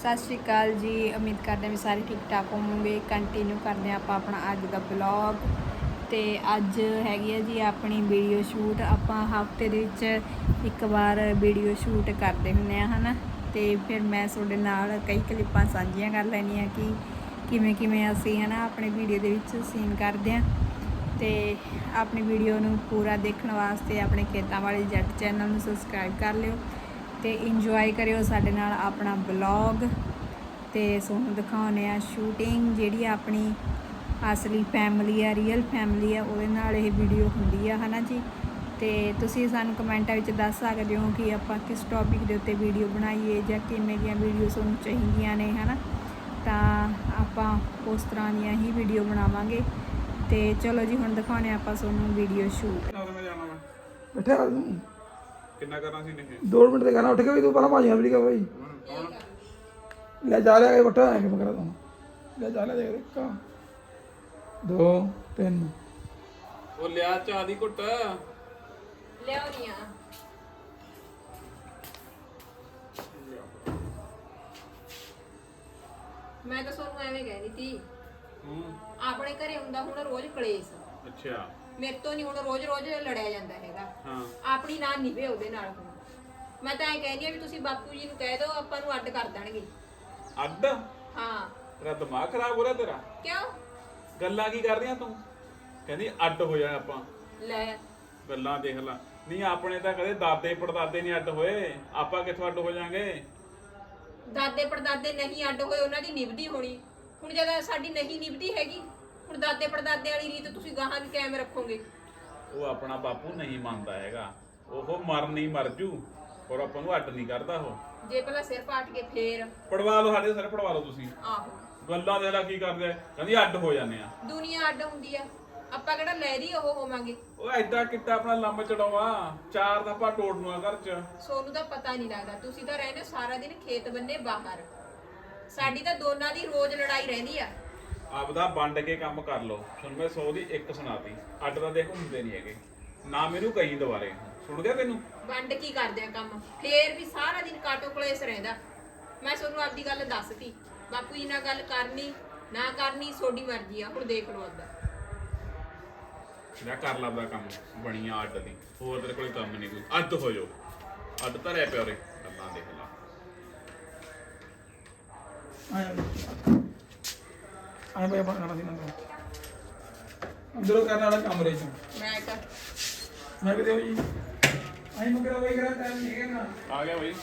ਸਤਿ ਸ਼੍ਰੀ ਅਕਾਲ ਜੀ। ਉਮੀਦ ਕਰਦੇ ਹਾਂ ਵੀ ਸਾਰੇ ਠੀਕ ਠਾਕ ਹੋਵੋਗੇ। ਕੰਟੀਨਿਊ ਕਰਦੇ ਹਾਂ ਆਪਾਂ ਆਪਣਾ ਅੱਜ ਦਾ ਬਲੌਗ ਤੇ ਅੱਜ ਹੈਗੀ ਹੈ ਜੀ ਆਪਣੀ ਵੀਡੀਓ ਸ਼ੂਟ ਆਪਾਂ ਹਫ਼ਤੇ ਦੇ ਵਿੱਚ ਇੱਕ ਵਾਰ ਵੀਡੀਓ ਸ਼ੂਟ ਕਰਦੇ ਹੁੰਨੇ ਆ ਹਨਾ? ਤੇ ਫਿਰ ਮੈਂ ਤੁਹਾਡੇ ਨਾਲ ਕਈ ਕਲਿੱਪਾਂ ਸਾਂਝੀਆਂ ਕਰ ਲੈਣੀਆਂ ਕਿ ਕਿਵੇਂ ਕਿਵੇਂ ਅਸੀਂ, ਹਨਾ, ਆਪਣੇ ਵੀਡੀਓ ਦੇ ਵਿੱਚ ਸੀਨ ਕਰਦੇ ਹਾਂ। ਤੇ ਆਪਣੀ ਵੀਡੀਓ ਨੂੰ ਪੂਰਾ ਦੇਖਣ ਵਾਸਤੇ ਆਪਣੇ ਖੇਤਾਂ ਵਾਲੇ ਜੱਟ ਚੈਨਲ ਨੂੰ ਸਬਸਕ੍ਰਾਈਬ ਕਰ ਲਿਓ। ਤੇ ਇੰਜੋਏ ਕਰਿਓ ਸਾਡੇ ਨਾਲ ਆਪਣਾ ਬਲੌਗ ਤੇ ਤੁਹਾਨੂੰ ਦਿਖਾਉਨੇ ਆ ਸ਼ੂਟਿੰਗ ਜਿਹੜੀ ਆਪਣੀ ਅਸਲੀ ਫੈਮਿਲੀ ਆ ਰੀਅਲ ਫੈਮਿਲੀ ਆ ਉਹਦੇ ਨਾਲ ਇਹ ਵੀਡੀਓ ਹੁੰਦੀ ਆ ਹਨਾ ਜੀ? ਤੇ ਤੁਸੀਂ ਸਾਨੂੰ ਕਮੈਂਟਾਂ ਵਿੱਚ ਦੱਸ ਸਕਦੇ ਹੋ ਕਿ ਆਪਾਂ ਕਿਸ ਟੌਪਿਕ ਦੇ ਉੱਤੇ ਵੀਡੀਓ ਬਣਾਈਏ ਜਾਂ ਕਿਵੇਂ ਦੀਆਂ ਵੀਡੀਓ ਤੁਹਾਨੂੰ ਚਾਹੀਦੀਆਂ ਨੇ ਹਨਾ? ਤਾਂ ਆਪਾਂ ਉਸ ਤਰ੍ਹਾਂ ਦੀਆਂ ਹੀ ਵੀਡੀਓ ਬਣਾਵਾਂਗੇ। ਤੇ ਚਲੋ ਜੀ ਹੁਣ ਦਿਖਾਉਨੇ ਆ ਆਪਾਂ ਤੁਹਾਨੂੰ ਵੀਡੀਓ ਸ਼ੂਟ ਬੈਠਾ ਕਿੰਨਾ ਕਰਨਾ ਸੀ ਨਹੀਂ 2 ਮਿੰਟ ਤੇ ਕਰਨਾ ਉੱਠ ਕੇ ਵੀ ਤੂੰ ਪਹਿਲਾਂ ਭਾਜੀਆਂ ਵੀ ਕਰ ਭਾਈ ਕੌਣ ਲੈ ਜਾ ਲਿਆ ਕੇ ਬੱਠਾ ਹੈ ਕਿ ਮਗਰਾ ਤੂੰ ਲੈ ਜਾ ਲਿਆ ਦੇਖ ਇੱਕ ਦੋ ਤਿੰਨ। ਉਹ ਲਿਆ ਚਾਹ ਦੀ ਘੁੱਟ। ਲਿਆਉਣੀਆਂ ਮੈਂ ਤਾਂ ਤੁਹਾਨੂੰ ਐਵੇਂ ਕਹਿ ਰਹੀ ਸੀ। ਹੂੰ। ਆਪਣੇ ਘਰੇ ਹੁੰਦਾ ਹੁਣ ਰੋਜ਼ ਕਲੇਸ਼। ਅੱਛਾ। ਮੇਰੇ ਤੋਂ ਨਹੀਂ ਹੁਣ ਰੋਜ਼-ਰੋਜ਼ ਲੜਿਆ ਜਾਂਦਾ ਹੈਗਾ। ਹਾਂ। ਆਪਣੀ ਨਾ ਨਿਭੇ ਉਹਦੇ ਨਾਲ ਹੁਣ। ਮੈਂ ਤਾਂ ਐਂ ਕਹਿੰਦੀ ਆ ਵੀ ਤੁਸੀਂ ਬਾਪੂ ਜੀ ਨੂੰ ਕਹਿ ਦਿਓ ਆਪਾਂ ਨੂੰ ਅੱਡ ਕਰ ਦੇਣਗੇ। ਅੱਡ? ਹਾਂ। ਤੇਰਾ ਦਿਮਾਗ ਖਰਾਬ ਹੋ ਰਿਹਾ ਤੇਰਾ? ਕਿਉਂ? ਗੱਲਾਂ ਕੀ ਕਰ ਰਹੀਆਂ ਤੂੰ? ਕਹਿੰਦੀ ਅੱਡ ਹੋ ਜਾਣਾ ਆਪਾਂ। ਲੈ। ਗੱਲਾਂ ਦੇਖ ਲੈ। ਨਹੀਂ ਆਪਣੇ ਤਾਂ ਕਦੇ ਦਾਦੇ ਪੜਦਾਦੇ ਨਹੀਂ ਅੱਡ ਹੋਏ। ਆਪਾਂ ਕਿੱਥੋਂ ਅੱਡ ਹੋ ਜਾਾਂਗੇ? ਦਾਦੇ ਪੜਦਾਦੇ ਨਹੀਂ ਅੱਡ ਹੋਏ ਉਹਨਾਂ ਦੀ ਨਿਭਦੀ ਹੋਣੀ। ਹੁਣ ਜਦੋਂ ਸਾਡੀ ਨਹੀਂ ਨਿਭਦੀ ਹੈਗੀ ਹੁਣ ਦਾਦੇ ਪੜਦਾਦੇ ਵਾਲੀ ਰੀਤ ਤੁਸੀਂ ਗਾਹਾਂ ਵੀ ਕਾਇਮ ਰੱਖੋਗੇ? ਉਹ ਆਪਣਾ ਬਾਪੂ ਨਹੀਂ ਮੰਨਦਾ ਹੈਗਾ। ਉਹ ਮਰ ਨਹੀਂ ਮਰ ਜੂ ਔਰ ਆਪਾਂ ਨੂੰ ਅੱਡ ਨਹੀਂ ਕਰਦਾ ਉਹ। ਜੇ ਪਹਿਲਾਂ ਸਿਰ ਪਾਟ ਕੇ ਫੇਰ। ਪੜਵਾ ਲਓ ਸਾਡੇ ਸਾਰੇ ਪੜਵਾ ਲਓ ਤੁਸੀਂ। ਆਹੋ। ਗੱਲਾਂ ਦੇ ਨਾਲ ਕੀ ਕਰਦੇ ਆ? ਕਹਿੰਦੀ ਅੱਡ ਹੋ ਜਾਂਦੇ ਆ। ਦੁਨੀਆ ਅੱਡ ਹੁੰਦੀ ਆ। ਆਪਾਂ ਕਿਹੜਾ ਲੈਦੀ ਉਹ ਹੋਵਾਂਗੇ? ਉਹ ਐਡਾ ਕਿੱਟਾ ਆਪਣਾ ਲੰਮ ਚੜਾਵਾ ਚਾਰ ਦਾ ਆਪਾਂ ਟੋੜ ਨੂੰ ਆ ਘਰ ਚ। ਸੋਨੂੰ ਦਾ ਪਤਾ ਨਹੀਂ ਲੱਗਦਾ। ਤੁਸੀਂ ਤਾਂ ਰਹਿੰਦੇ ਸਾਰਾ ਦਿਨ ਖੇਤ ਬੰਨੇ ਬਾਹਰ। ਸਾਡੀ ਤਾਂ ਦੋਨਾਂ ਦੀ ਰੋਜ਼ ਲੜਾਈ ਰਹਿੰਦੀ ਆ। ਆਪਦਾ ਵੰਡ ਕੇ ਕੰਮ ਕਰ ਲਓ। ਸੁਣ ਮੈਂ 100 ਦੀ ਇੱਕ ਸੁਣਾਤੀ। ਅੱਡ ਦਾ ਦੇਖ ਹੁੰਦੇ ਨਹੀਂ ਹੈਗੇ। ਨਾ ਮੈਨੂੰ ਕਹੀ ਦੁਬਾਰੇ। ਸੁਣ ਗਿਆ ਤੈਨੂੰ? ਵੰਡ ਕੀ ਕਰਦੇ ਆ ਕੰਮ? ਫੇਰ ਵੀ ਸਾਰਾ ਦਿਨ ਕਾਟੋ ਕਲੇਸ ਰਹਿੰਦਾ। ਮੈਂ ਤੁਹਾਨੂੰ ਆਪਦੀ ਗੱਲ ਦੱਸਤੀ। ਬਾਪੂ ਜੀ ਨਾਲ ਗੱਲ ਕਰਨੀ ਨਾ ਕਰਨੀ ਤੁਹਾਡੀ ਮਰਜ਼ੀ ਆ। ਹੁਣ ਦੇਖ ਲਓ ਅੱਦਾ ਜਿਹੜਾ ਕਰ ਲੱਭਦਾ ਕੰਮ। ਬਣੀਆਂ ਅੱਡ ਦੀ। ਹੋਰ ਤੇਰੇ ਕੋਈ ਕੰਮ ਨਹੀਂ ਕੋਈ। ਅੱਡ ਹੋ ਜਾਓ। ਅੱਡ ਧਰਿਆ ਪਿਆ ਉਰੇ। ਗੱਲਾਂ ਦੇਖ ਲਾ। ਆਇਆ ਆਇਆ ਬਈ ਬਣਾ ਸੀ ਨੰਦ ਅੰਦਰੋਂ ਕਰਨ ਵਾਲਾ ਕਮਰੇ ਚ। ਮੈਂ ਕਰ ਮੈਂ ਕਿਤੇ ਹੋ ਜੀ ਆਈ ਮਗਰ ਵਈ ਕਰਾਂ ਟਾਈਮ ਨਹੀਂ ਹੈਗਾ ਨਾ। ਆ ਗਿਆ ਬਈ।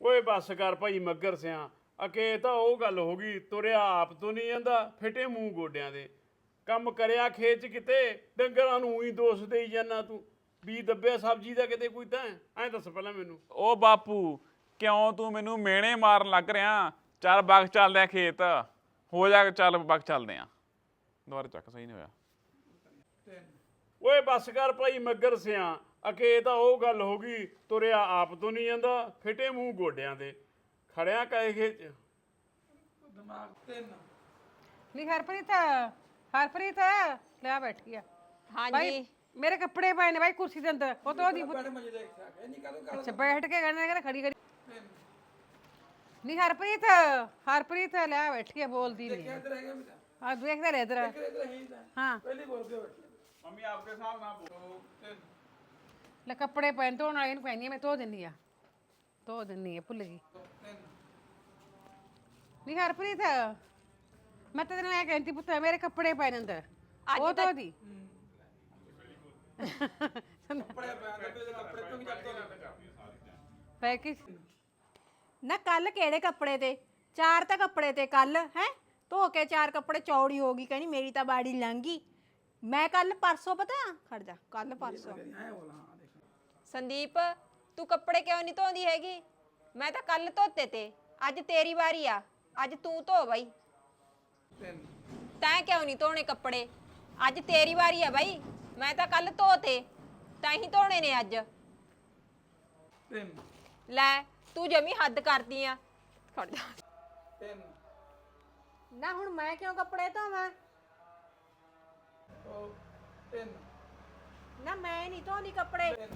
ਓਏ ਬੱਸ ਕਰ ਭਾਈ ਮੱਗਰ ਸਿਆ। ਅਕੇ ਤਾਂ ਉਹ ਗੱਲ ਹੋ ਗਈ ਤੁਰਿਆ ਆਪ ਤੋਂ ਨਹੀਂ ਜਾਂਦਾ ਫਿੱਟੇ ਮੂੰਹ ਗੋਡਿਆਂ ਦੇ। ਕੰਮ ਕਰਿਆ ਖੇਤ 'ਚ ਕਿਤੇ ਡੰਗਰਾਂ ਨੂੰ ਉਹੀ ਦੋਸ਼ ਦੇਈ ਜਾਂਦਾ ਤੂੰ। ਵੀ ਦੱਬਿਆ ਸਬਜ਼ੀ ਦਾ ਕਿਤੇ ਕੋਈ ਤਾਂ? ਐਂ ਦੱਸ ਪਹਿਲਾਂ ਮੈਨੂੰ। ਓ ਬਾਪੂ ਕਿਉਂ ਤੂੰ ਮੈਨੂੰ ਮੇਣੇ ਮਾਰਨ ਲੱਗ ਰਿਹਾ? ਚੱਲ ਬਾਗ ਚੱਲਦੇ ਆ ਖੇਤ। ਹੋ ਜਾ ਚੱਲ ਬਾਗ ਚੱਲਦੇ ਆ। ਦੁਬਾਰਾ ਚੱਕ ਸਹੀ ਨਹੀਂ ਹੋਇਆ। ਓਏ ਬੱਸ ਕਰ ਭਾਈ ਮੱਗਰ ਸਿਆ। ਅਕੇ ਤਾਂ ਉਹ ਗੱਲ ਹੋ ਗਈ ਤੁਰਿਆ ਆਪ ਤੋਂ ਨਹੀਂ ਜਾਂਦਾ ਫਿੱਟੇ ਮੂੰਹ ਗੋਡਿਆਂ ਦੇ। ਖੜਿਆ ਕਹੇ ਖੇਤ 'ਚ। ਦਿਮਾਗ ਤਿੰਨ ਨੀ ਹਰਪ੍ਰੀਤ ਹਰਪ੍ਰੀਤ ਲੈ ਬੈਠ ਗਿਆ ਹਾਂਜੀ। ਮੇਰੇ ਕੱਪੜੇ ਪਏ ਨੇ ਭਾਈ ਕੁਰਸੀ ਦੇ ਅੰਦਰ ਉਹ ਤੋਂ ਦੀ ਬੜੇ ਮਜ਼ੇ ਨਹੀਂ ਕਦੋਂ ਕਰ ਅੱਛਾ ਬੈਠ ਕੇ ਕਹਿੰਦੇ ਕਹਿੰਦੇ ਖੜੀ ਖੜੀ। ਨੀ ਹਰਪ੍ਰੀਤ ਹਰਪ੍ਰੀਤ ਲੈ ਬੈਠ ਕੇ ਬੋਲਦੀ ਨਹੀਂ ਇੱਧਰ ਹੈਗਾ ਬੇਟਾ ਆ ਦੇਖਦਾ ਰਹਿ ਇਧਰ। ਇੱਧਰ ਹੀ ਤਾਂ। ਹਾਂ। ਪਹਿਲੀ ਬੋਲ ਕੇ ਬੈਠੀ ਮੰਮੀ ਆਪਕੇ ਹਿਸਾਬ ਨਾਲ ਬੋਲੋ ਲੈ ਕੱਪੜੇ ਪੈਣ ਧੋਣ ਵਾਲੇ ਨੂੰ ਪੈਣੀ ਮੈਂ ਧੋ ਦਿੰਨੀ ਆ। ਧੋ ਦਿੰਨੀ ਆ ਭੁੱਲ ਗਈ। ਤਿੰਨ। ਨੀ ਹਰਪ੍ਰੀਤ ਮੈਂ ਤਾਂ ਤੈਨੂੰ ਇਹ ਕਹਿੰਦੀ ਪੁੱਤ ਮੇਰੇ ਕੱਪੜੇ ਪਏ ਨੇ ਅੰਦਰ। ਉਹ ਧੋ ਦੀ। ਕੱਪੜੇ ਪੈ ਤੇ ਕੱਪੜੇ ਤੋਂ ਵੀ ਚੱਕ ਪੈ ਕੇ ਨਾ ਕੱਲ ਕਿਹੜੇ ਕੱਪੜੇ ਤੇ? ਚਾਰ ਤਾਂ ਕੱਪੜੇ ਤੇ ਕੱਲ ਹੈ? ਧੋ ਕੇ ਚਾਰ ਕੱਪੜੇ ਚੌੜੀ ਹੋ ਗਈ ਕਹਿੰਦੀ ਮੇਰੀ ਤਾਂ ਬਾੜੀ ਲੰਗੀ ਮੈਂ ਕੱਲ ਪਰਸੋਂ ਪਤਾ? ਖੜ ਜਾ ਕੱਲ ਪਰਸੋਂ। ਸੰਦੀਪ ਤੂੰ ਕੱਪੜੇ ਕਿਉਂ ਨਹੀਂ ਧੋਂਦੀ ਹੈਗੀ? ਮੈਂ ਤਾਂ ਕੱਲ ਧੋਤੇ ਤੇ ਅੱਜ ਤੇਰੀ ਵਾਰੀ ਆ। ਅੱਜ ਤੂੰ ਧੋ ਬਾਈ। ਤੈਂ ਕਿਉਂ ਨਹੀਂ ਧੋਣੇ ਕੱਪੜੇ? ਅੱਜ ਤੇਰੀ ਵਾਰੀ ਆ ਬਾਈ। ਮੈਂ ਤਾਂ ਕੱਲ ਧੋਤੇ ਤੈਂ ਹੀ ਧੋਣੇ ਨੇ ਅੱਜ। ਤਿੰਨ। ਲੈ ਤੂੰ ਜਮੀ ਹੱਦ ਕਰਦੀ ਆ। ਖੜ ਜਾ ਤਿੰਨ। ਨਾ ਹੁਣ ਮੈਂ ਕਿਉਂ ਕੱਪੜੇ ਧੋਵਾਂ? ਉਹ ਤਿੰਨ। ਨਾ ਮੈਂ ਨਹੀਂ ਧੋਂਦੀ ਕੱਪੜੇ।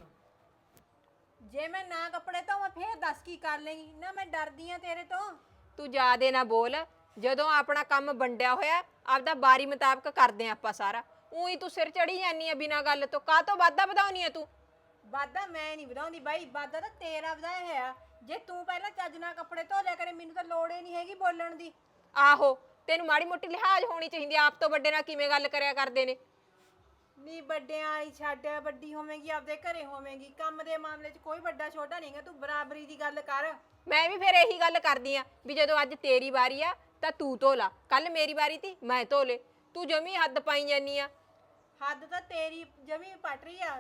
ਜੇ ਮੈਂ ਨਾ ਕੱਪੜੇ ਧੋਵਾਂ ਫੇਰ ਦੱਸ ਕੀ ਕਰ ਲੇਗੀ? ਨਾ ਮੈਂ ਡਰਦੀ ਆ ਤੇਰੇ ਤੋਂ। ਤੂੰ ਜਿਆਦੇ ਨਾ ਬੋਲ। ਜਦੋਂ ਆਪਣਾ ਕੰਮ ਵੰਡਿਆ ਹੋਇਆ ਆਪਦਾ ਬਾਰੀ ਮੁਤਾਬਕ ਕਰਦੇ ਆਂ ਆਪਾਂ ਸਾਰਾ। ਉਹੀ ਤੂੰ ਸਿਰ ਚੜੀ ਜਾਨੀ ਆ ਬਿਨਾਂ ਗੱਲ ਤੋਂ। ਕਾਹ ਤੋਂ ਵਾਧਾ ਵਧਾਉਣੀ ਆ ਤੂੰ? ਵਾਦਾ ਮੈਂ ਨਹੀਂ ਵਧਾਉਂਦੀ ਬਾਈ ਵਾਦਾ ਤਾਂ ਤੇਰਾ ਵਧਾਇਆ ਹੋਇਆ। ਜੇ ਤੂੰ ਪਹਿਲਾਂ ਚੱਜ ਨਾਲ ਕੱਪੜੇ ਧੋ ਲਿਆ ਕਰੇ ਮੈਨੂੰ ਤਾਂ ਲੋੜ ਹੀ ਨਹੀਂ ਹੈਗੀ ਬੋਲਣ ਦੀ। ਆਹੋ ਤੈਨੂੰ ਮਾੜੀ ਮੋਟੀ ਲਿਹਾਜ਼ ਹੋਣੀ ਚਾਹੀਦੀ ਆ, ਆਪ ਤੋਂ ਵੱਡੇ ਨਾਲ ਕਿਵੇਂ ਗੱਲ ਕਰਿਆ ਕਰਦੇ ਨੇ? ਨੀ ਵੱਡਿਆਂ ਵਾਲੀ ਛੱਡ ਵੱਡੀ ਹੋਵੇਂਗੀ ਆਪਦੇ ਘਰੇ ਹੋਵੇਂਗੀ। ਕੰਮ ਦੇ ਮਾਮਲੇ 'ਚ ਕੋਈ ਵੱਡਾ ਛੋਟਾ ਨਹੀਂਗਾ ਤੂੰ ਬਰਾਬਰੀ ਦੀ ਗੱਲ ਕਰ। ਮੈਂ ਵੀ ਫਿਰ ਇਹੀ ਗੱਲ ਕਰਦੀ ਆ ਵੀ ਜਦੋਂ ਅੱਜ ਤੇਰੀ ਵਾਰੀ ਆ ਤਾਂ ਤੂੰ ਧੋ ਲਾ। ਕੱਲ ਮੇਰੀ ਵਾਰੀ ਤੀ ਮੈਂ ਧੋ ਲੇ। ਤੂੰ ਜਮੀ ਹੱਦ ਪਾਈ ਜਾਨੀ ਆ। ਹੱਦ ਤਾਂ ਤੇਰੀ ਜਮੀ ਪਟ ਰਹੀ ਆ।